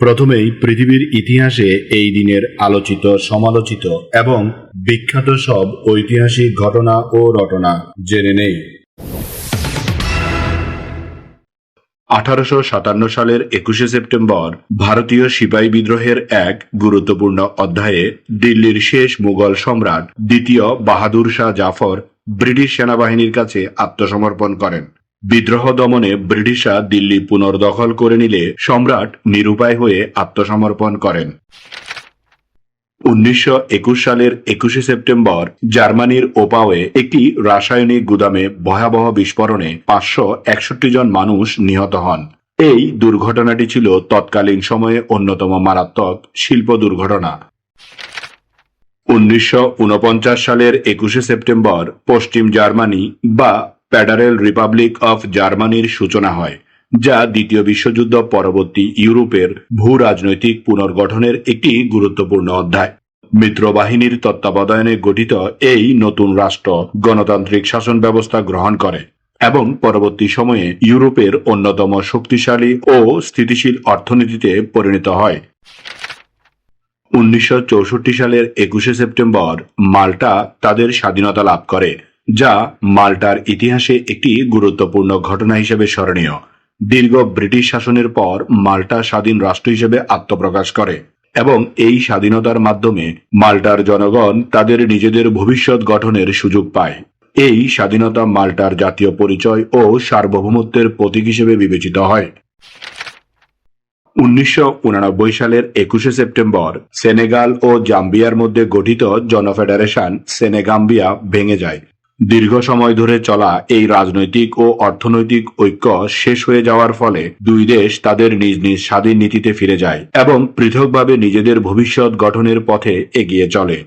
প্রথমেই পৃথিবীর ইতিহাসে এই দিনের আলোচিত, সমালোচিত এবং বিখ্যাত সব ঐতিহাসিক ঘটনা ও রটনা জেনে নেই। আঠারোশো সাতান্ন সালের একুশে সেপ্টেম্বর ভারতীয় সিপাহী বিদ্রোহের এক গুরুত্বপূর্ণ অধ্যায়ে দিল্লির শেষ মুঘল সম্রাট দ্বিতীয় বাহাদুর শাহ জাফর ব্রিটিশ সেনাবাহিনীর কাছে আত্মসমর্পণ করেন। বিদ্রোহ দমনে ব্রিটিশরা দিল্লি পুনর্দখল করে নিলে সম্রাট নিরুপায় হয়ে আত্মসমর্পণ করেন। উনিশশো একুশ সালের একুশে সেপ্টেম্বর জার্মানির ওপাওয়ে একটি রাসায়নিক গুদামে ভয়াবহ বিস্ফোরণে পাঁচশো একষট্টি জন মানুষ নিহত হন। এই দুর্ঘটনাটি ছিল তৎকালীন সময়ে অন্যতম মারাত্মক শিল্প দুর্ঘটনা। উনিশশো উনপঞ্চাশ সালের একুশে সেপ্টেম্বর পশ্চিম জার্মানি বা ফেডারেল রিপাবলিক অফ জার্মানির সূচনা হয়, যা দ্বিতীয় বিশ্বযুদ্ধ পরবর্তী ইউরোপের ভূ রাজনৈতিক পুনর্গঠনের একটি গুরুত্বপূর্ণ অধ্যায়। মিত্রবাহিনীর তত্ত্বাবধানে গঠিত এই নতুন রাষ্ট্র গণতান্ত্রিক শাসন ব্যবস্থা গ্রহণ করে এবং পরবর্তী সময়ে ইউরোপের অন্যতম শক্তিশালী ও স্থিতিশীল অর্থনীতিতে পরিণত হয়। উনিশশো চৌষট্টি সালের একুশে সেপ্টেম্বর মাল্টা তাদের স্বাধীনতা লাভ করে। যা মাল্টার ইতিহাসে একটি গুরুত্বপূর্ণ ঘটনা হিসেবে স্মরণীয়। দীর্ঘ ব্রিটিশ শাসনের পর মাল্টা স্বাধীন রাষ্ট্র হিসেবে আত্মপ্রকাশ করে এবং এই স্বাধীনতার মাধ্যমে মাল্টার জনগণ তাদের নিজেদের ভবিষ্যৎ গঠনের সুযোগ পায়। এই স্বাধীনতা মাল্টার জাতীয় পরিচয় ও সার্বভৌমত্বের প্রতীক হিসেবে বিবেচিত হয়। উনিশশো সালের একুশে সেপ্টেম্বর সেনেগাল ও জাম্বিয়ার মধ্যে গঠিত জনফেডারেশন সেনেগাম্বিয়া ভেঙে যায়। দীর্ঘ সময় ধরে চলা এই রাজনৈতিক ও অর্থনৈতিক ঐক্য শেষ হয়ে যাওয়ার ফলে দুই দেশ তাদের নিজ নিজ স্বাধীন নীতিতে ফিরে যায় এবং পৃথকভাবে নিজেদের ভবিষ্যৎ গঠনের পথে এগিয়ে চলে।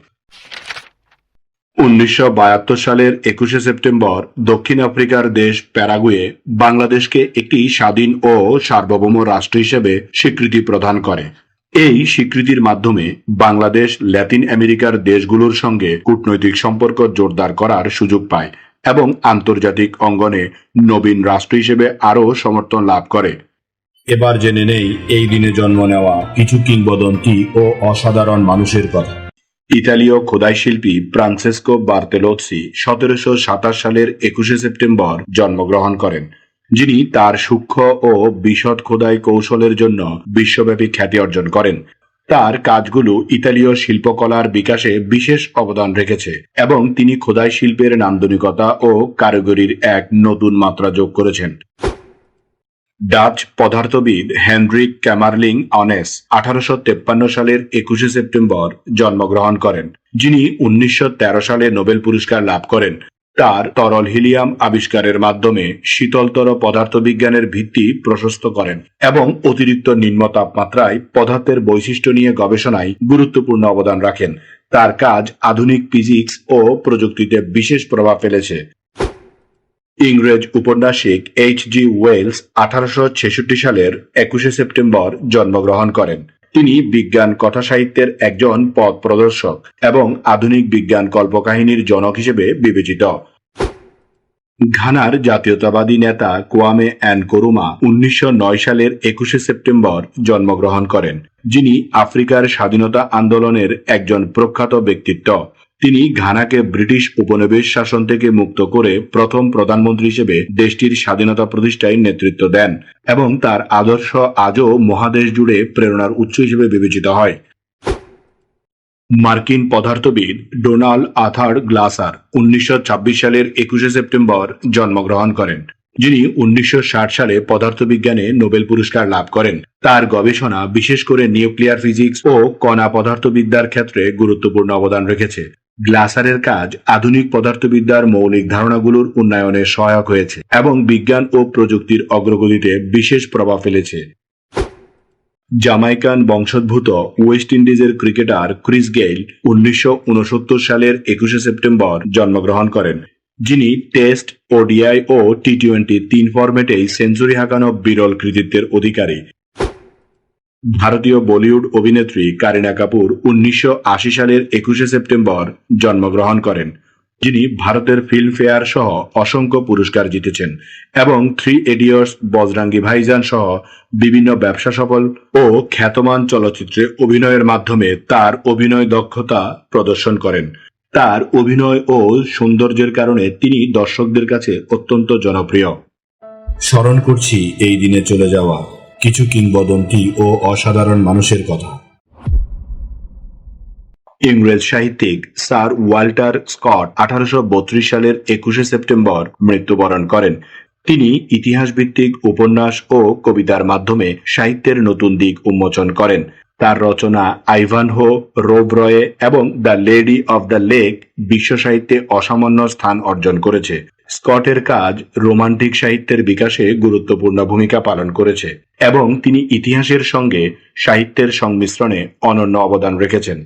উনিশশো বাহাত্তর সালের একুশে সেপ্টেম্বর দক্ষিণ আফ্রিকার দেশ প্যারাগুয়ে বাংলাদেশকে একটি স্বাধীন ও সার্বভৌম রাষ্ট্র হিসেবে স্বীকৃতি প্রদান করে। এই স্বীকৃতির মাধ্যমে বাংলাদেশ ল্যাটিন আমেরিকার দেশগুলোর সঙ্গে কূটনৈতিক সম্পর্ক জোরদার করার সুযোগ পায় এবং আন্তর্জাতিক অঙ্গনে নবীন রাষ্ট্র হিসেবে আরও সমর্থন লাভ করে। এবার জেনে নেই এই দিনে জন্ম নেওয়া কিছু কিংবদন্তি ও অসাধারণ মানুষের কথা। ইতালীয় খোদাই শিল্পী ফ্রান্সেসকো বার্তেলোৎসি সতেরোশো সাতাশ সালের একুশে সেপ্টেম্বর জন্মগ্রহণ করেন। যিনি তার সূক্ষ্ম ও বিশদ খোদাই কৌশলের জন্য বিশ্বব্যাপী খ্যাতি অর্জন করেন। তার কাজগুলো ইতালীয় শিল্পকলার বিকাশে বিশেষ অবদান রেখেছে এবং তিনি খোদাই শিল্পের নান্দনিকতা ও কারিগরির এক নতুন মাত্রা যোগ করেছেন। ডাচ পদার্থবিদ হেনরিক ক্যামারলিং অনেস আঠারোশো তেপ্পান্ন সালের একুশে সেপ্টেম্বর জন্মগ্রহণ করেন, যিনি উনিশশো তেরো সালে নোবেল পুরস্কার লাভ করেন। তার তরল হিলিয়াম আবিষ্কারের মাধ্যমে শীতলতর পদার্থবিজ্ঞানের ভিত্তি প্রশস্ত করেন এবং অতিরিক্ত নিম্ন তাপমাত্রায় পদার্থের বৈশিষ্ট্য নিয়ে গবেষণায় গুরুত্বপূর্ণ অবদান রাখেন। তার কাজ আধুনিক ফিজিক্স ও প্রযুক্তিতে বিশেষ প্রভাব ফেলেছে। ইংরেজ উপন্যাসিক এইচ জি ওয়েলস আঠারোশো ছেষট্টি সালের একুশে সেপ্টেম্বর জন্মগ্রহণ করেন। তিনি বিজ্ঞান কথা সাহিত্যের একজন পথ প্রদর্শক এবং আধুনিক বিজ্ঞান কল্পকাহিনীর জনক হিসেবে বিবেচিত। ঘানার জাতীয়তাবাদী নেতা কোয়ামে অ্যান করুমা উনিশশো সালের একুশে সেপ্টেম্বর জন্মগ্রহণ করেন, যিনি আফ্রিকার স্বাধীনতা আন্দোলনের একজন প্রখ্যাত ব্যক্তিত্ব। তিনি ঘানাকে ব্রিটিশ উপনিবেশ শাসন থেকে মুক্ত করে প্রথম প্রধানমন্ত্রী হিসেবে দেশটির স্বাধীনতা প্রতিষ্ঠায় নেতৃত্ব দেন এবং তার আদর্শ আজও মহাদেশ জুড়ে প্রেরণার উৎস হিসেবে বিবেচিত হয়। মার্কিন পদার্থবিদ ডোনাল্ড আথার গ্লাসার উনিশশো ছাব্বিশ সালের একুশে সেপ্টেম্বর জন্মগ্রহণ করেন, যিনি উনিশশো ষাট সালে পদার্থবিজ্ঞানে নোবেল পুরস্কার লাভ করেন। তার গবেষণা বিশেষ করে নিউক্লিয়ার ফিজিক্স ও কণা পদার্থবিদ্যার ক্ষেত্রে গুরুত্বপূর্ণ অবদান রেখেছে। গ্লাসারের কাজ আধুনিক পদার্থবিদ্যার মৌলিক ধারণাগুলোর উন্নয়নে সহায়ক হয়েছে এবং বিজ্ঞান ও প্রযুক্তির অগ্রগতিতে বিশেষ প্রভাব ফেলেছে। জামাইকান বংশোদ্ভূত ওয়েস্ট ইন্ডিজের ক্রিকেটার ক্রিস গেইল উনিশশো উনসত্তর সালের একুশে সেপ্টেম্বর জন্মগ্রহণ করেন, যিনি টেস্ট, ওডিআই ও টি টোয়েন্টি তিন ফরম্যাটেই সেঞ্চুরি হাঁকানো বিরল কৃতিত্বের অধিকারী। ভারতীয় বলিউড অভিনেত্রী কারিনা কাপুর উনিশশো আশি সালের একুশে সেপ্টেম্বর জন্মগ্রহণ করেন, যিনি ভারতের ফিল্মফেয়ার সহ অসংখ্য পুরস্কার জিতেছেন এবং থ্রি এডিয়টস বজরাঙ্গি ভাইজান সহ বিভিন্ন ব্যবসা সফল ও খ্যাতমান চলচ্চিত্রে অভিনয়ের মাধ্যমে তার অভিনয় দক্ষতা প্রদর্শন করেন। তার অভিনয় ও সৌন্দর্যের কারণে তিনি দর্শকদের কাছে অত্যন্ত জনপ্রিয়। স্মরণ করছি এই দিনে চলে যাওয়া কিছু কিংবদন্তি ও অসাধারণ মানুষের কথা। ইংরেজ সাহিত্যিক স্যার ওয়াল্টার স্কট আঠারোশো বত্রিশ সালের একুশে সেপ্টেম্বর মৃত্যুবরণ করেন। তিনি ইতিহাস ভিত্তিক উপন্যাস ও কবিতার মাধ্যমে সাহিত্যের নতুন দিক উন্মোচন করেন। তার রচনা আইভানহো, রোবরয়ে এবং the Lady of the Lake বিশ্ব সাহিত্যে অসামান্য স্থান অর্জন করেছে। স্কটের কাজ রোমান্টিক সাহিত্যের বিকাশে গুরুত্বপূর্ণ ভূমিকা পালন করেছে এবং তিনি ইতিহাসের সঙ্গে সাহিত্যের সংমিশ্রণে অনন্য অবদান রেখেছেন।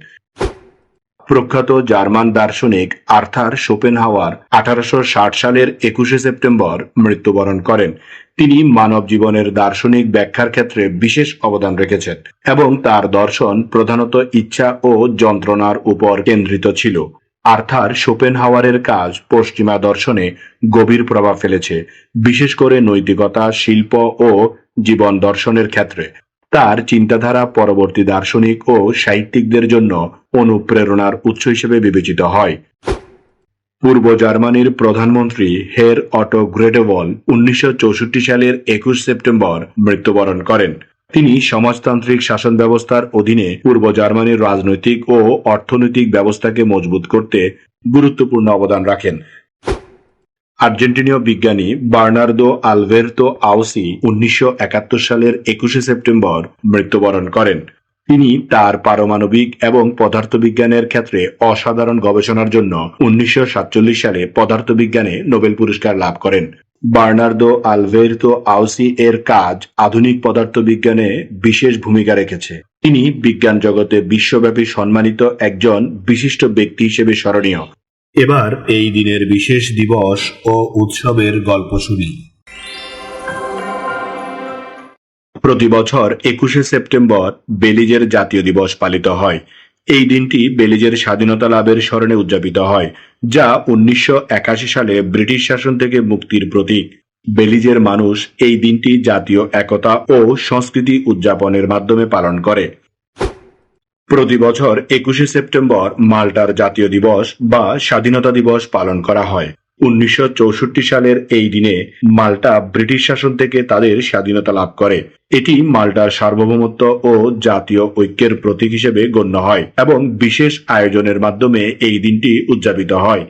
প্রখ্যাত জার্মান দার্শনিক আর্থার শোপেনহাওয়ার আঠারোশো সালের একুশে সেপ্টেম্বর মৃত্যুবরণ করেন। তিনি মানব জীবনের দার্শনিক ব্যাখ্যার ক্ষেত্রে বিশেষ অবদান রেখেছেন এবং তার দর্শন প্রধানত ইচ্ছা ও যন্ত্রণার উপর কেন্দ্রিত ছিল। আর্থার শোপেনহাওয়ারের কাজ পশ্চিমা দর্শনে গভীর প্রভাব ফেলেছে, বিশেষ করে নৈতিকতা, শিল্প ও জীবন দর্শনের ক্ষেত্রে। তার চিন্তাধারা পরবর্তী দার্শনিক ও সাহিত্যিকদের জন্য অনুপ্রেরণার উৎস হিসেবে বিবেচিত হয়। পূর্ব জার্মানির প্রধানমন্ত্রী হের অটো গ্রেটেবল উনিশশো সালের একুশ সেপ্টেম্বর মৃত্যুবরণ করেন। তিনি সমাজতান্ত্রিক শাসন ব্যবস্থার অধীনে পূর্ব জার্মানির রাজনৈতিক ও অর্থনৈতিক ব্যবস্থাকে মজবুত করতে গুরুত্বপূর্ণ অবদান রাখেন। আর্জেন্টিনীয় বিজ্ঞানী বার্নার্দো আলভের্তো আউসি উনিশশো একাত্তর সালের একুশে সেপ্টেম্বর মৃত্যুবরণ করেন। তিনি তার পারমাণবিক এবং পদার্থবিজ্ঞানের ক্ষেত্রে অসাধারণ গবেষণার জন্য উনিশশো সাতচল্লিশ সালে পদার্থবিজ্ঞানে নোবেল পুরস্কার লাভ করেন। বার্নার্দো আলভের্তো আউসি এর কাজ আধুনিক পদার্থবিজ্ঞানে বিশেষ ভূমিকা রেখেছে। তিনি বিজ্ঞান জগতে বিশ্বব্যাপী সম্মানিত একজন বিশিষ্ট ব্যক্তি হিসেবে স্মরণীয়। এবার এই দিনের বিশেষ দিবস ও উৎসবের গল্প শুনি। প্রতি বছর একুশে সেপ্টেম্বর বেলিজের জাতীয় দিবস পালিত হয়। এই দিনটি বেলিজের স্বাধীনতা লাভের স্মরণে উদযাপিত হয়, যা উনিশশো একাশি সালে ব্রিটিশ শাসন থেকে মুক্তির প্রতীক। বেলিজের মানুষ এই দিনটি জাতীয় একতা ও সংস্কৃতি উদযাপনের মাধ্যমে পালন করে। প্রতি বছর একুশে সেপ্টেম্বর মাল্টার জাতীয় দিবস বা স্বাধীনতা দিবস পালন করা হয়। উনিশশো চৌষট্টি সালের এই দিনে মাল্টা ব্রিটিশ শাসন থেকে তাদের স্বাধীনতা লাভ করে। এটি মাল্টার সার্বভৌমত্ব ও জাতীয় ঐক্যের প্রতীক হিসেবে গণ্য হয় এবং বিশেষ আয়োজনের মাধ্যমে এই দিনটি উদযাপিত হয়।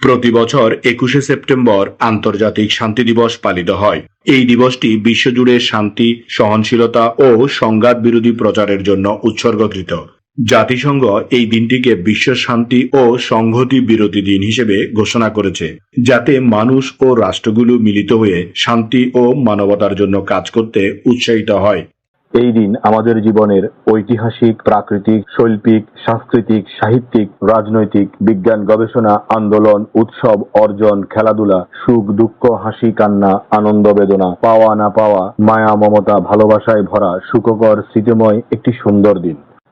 প্রতি বছর একুশে সেপ্টেম্বর আন্তর্জাতিক শান্তি দিবস পালিত হয়। এই দিবসটি বিশ্বজুড়ে শান্তি, সহনশীলতা ও সংঘাত বিরোধী প্রচারের জন্য উৎসর্গকৃত। জাতিসংঘ এই দিনটিকে বিশ্ব শান্তি ও সংহতি বিরোধী দিন হিসেবে ঘোষণা করেছে, যাতে মানুষ ও রাষ্ট্রগুলো মিলিত হয়ে শান্তি ও মানবতার জন্য কাজ করতে উৎসাহিত হয়। এই দিন আমাদের জীবনের ঐতিহাসিক, প্রাকৃতিক, শৈল্পিক, সাংস্কৃতিক, সাহিত্যিক, রাজনৈতিক, বিজ্ঞান, গবেষণা, আন্দোলন, উৎসব, অর্জন, খেলাধুলা, সুখ, দুঃখ, হাসি, কান্না, আনন্দ, বেদনা, পাওয়া না পাওয়া, মায়া, মমতা, ভালোবাসায় ভরা সুখকর, স্মৃতিময় একটি সুন্দর দিন।